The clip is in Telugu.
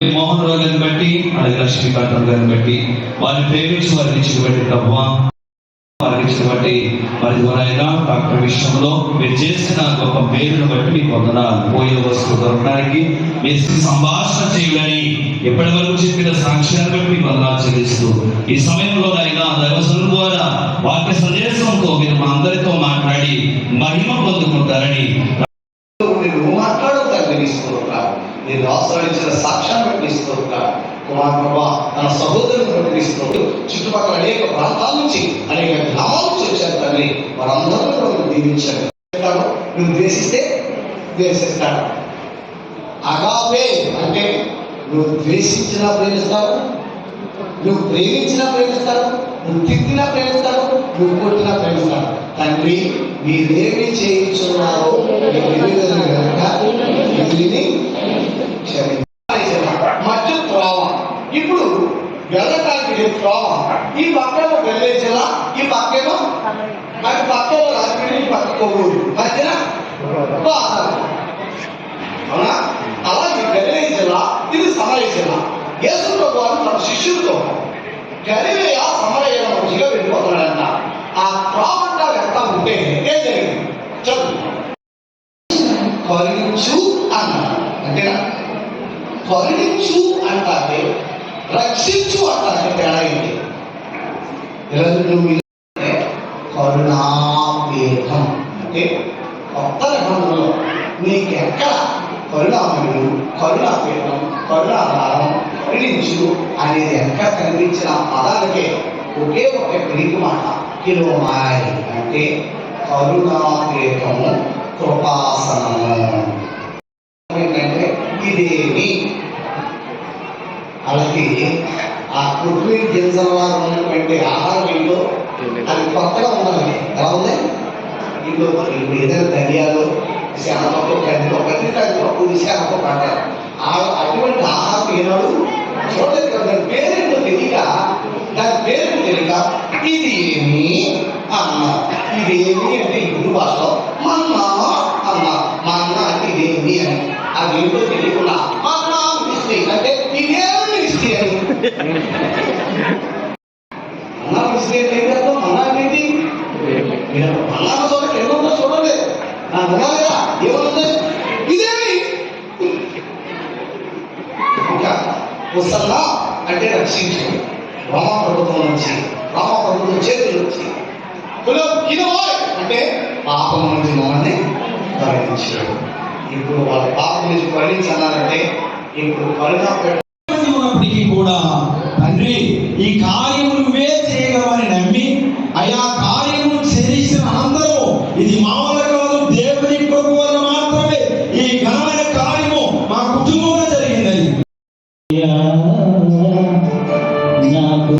మోహన్ రావు గారిని బట్టి అలాగే లక్ష్మీకాంతం గారిని బట్టి వారి పేరెంట్స్ వారిని ఇచ్చినటువంటి బట్టి వారికి ఇచ్చినటువంటి వారి ద్వారా డాక్టర్ విషయంలో మీరు చేసిన గొప్ప పేరును బట్టి మీకు వందన పోయే వస్తువు దొరకడానికి మీరు సంభాషణ చేయాలని ఎప్పటి వరకు చెప్పిన సాక్ష్యాన్ని బట్టి మీకు వందనాలు చెల్లిస్తూ ఈ సమయంలో అయినా దైవసులు ద్వారా వాక్య సందేశంతో మీరు మా అందరితో మాట్లాడి మహిమ పొందుకుంటారని నువ్వు మాట్లాడు తండ్రి స్తోత్రాలు నేను ఆశ్రయించిన ఇచ్చిన సాక్ష్యాన్ని బట్టి స్తోత్రాలు కుమార్ ప్రభా తన సహోదరుని బట్టి స్తోత్రం చుట్టుపక్కల అనేక ప్రాంతాల నుంచి అనేక గ్రామాల నుంచి వచ్చారు తల్లి వారందరూ కూడా దీవించారు. నువ్వు ద్వేషిస్తే ద్వేషిస్తాడు. అగాపే అంటే నువ్వు ద్వేషించినా ప్రేమిస్తావు నువ్వు ప్రేమించినా ప్రేమిస్తావు నువ్వు తిట్టినా ప్రేమిస్తావు నువ్వు కొట్టినా ప్రేమిస్తావు. తండ్రి మీరేమి చేయించున్నారో మీకు తెలియదు కనుక వీరిని మధ్య త్రోవ ఇప్పుడు వెళ్ళటానికి ఇది త్రోవ. ఈ పక్కలో వెళ్ళే ఈ పక్కేమో మరి పక్కలో రాజమండ్రి ఈ పక్క కొవ్వూరు మధ్యన అవునా? అలాగే గలిలే ఇది సమరయ యేసులో వారు తన శిష్యులతో గలివేయ సమరయ మధ్యగా వెళ్ళిపోతున్నాడంట ఆ త్రావంట వెళ్తా ఉంటే ఏం జరిగింది? చదువు కరుణించు అంటారే రక్షించు అంటారే తేడా ఏంటి? ఈరోజు నువ్వు ఇలా అంటే కొత్త రకంలో నీకెక్కడ కరుణామయుడు కరుణాపేతం కరుణాధారం కరుణించు అనేది ఎక్కడ కనిపించిన పదాలకే ఒకే ఒక గ్రీకు మాట కిలోమాయ్ అంటే కరుణాపేతము కృపాసనము. ఏంటంటే ఇదేమి వాళ్ళకి ఆ కుటుంబ గింజల వారు ఉన్నటువంటి ఆహారం ఇంట్లో అది కొత్తగా ఉండాలి. ఎలా ఉంది? ఇంట్లో ఏదైనా ధనియాలు శానపప్పు కందిపప్పు అన్ని కందిపప్పు శానపప్పు అంటారు ఆ అటువంటి ఆహారం ఏనాడు చూడలేదు కదా దాని పేరేంటో తెలియక దాని పేరు తెలియక ఇది ఏమి అన్నారు. ఇది ఏమి అంటే ఇప్పుడు భాషలో ముసల్లా అంటే రక్షించు రామ ప్రభుత్వం నుంచి రామ ప్రభుత్వం చేతులు వచ్చి అంటే పాపం నుంచి మమ్మల్ని ఇప్పుడు వాళ్ళ పాపం నుంచి కరుణించాలంటే ఇప్పుడు కరుణ ఉన్నప్పటికీ కూడా. తండ్రి ఈ కార్యము నువ్వే చేయగలవని నమ్మి అయా కార్యము చేసిన అందరూ ఇది మామూలు కాదు దేవుని వల్ల మాత్రమే ఈ ఘనమైన కార్యము మా కుటుంబంలో జరిగిందని. నాకు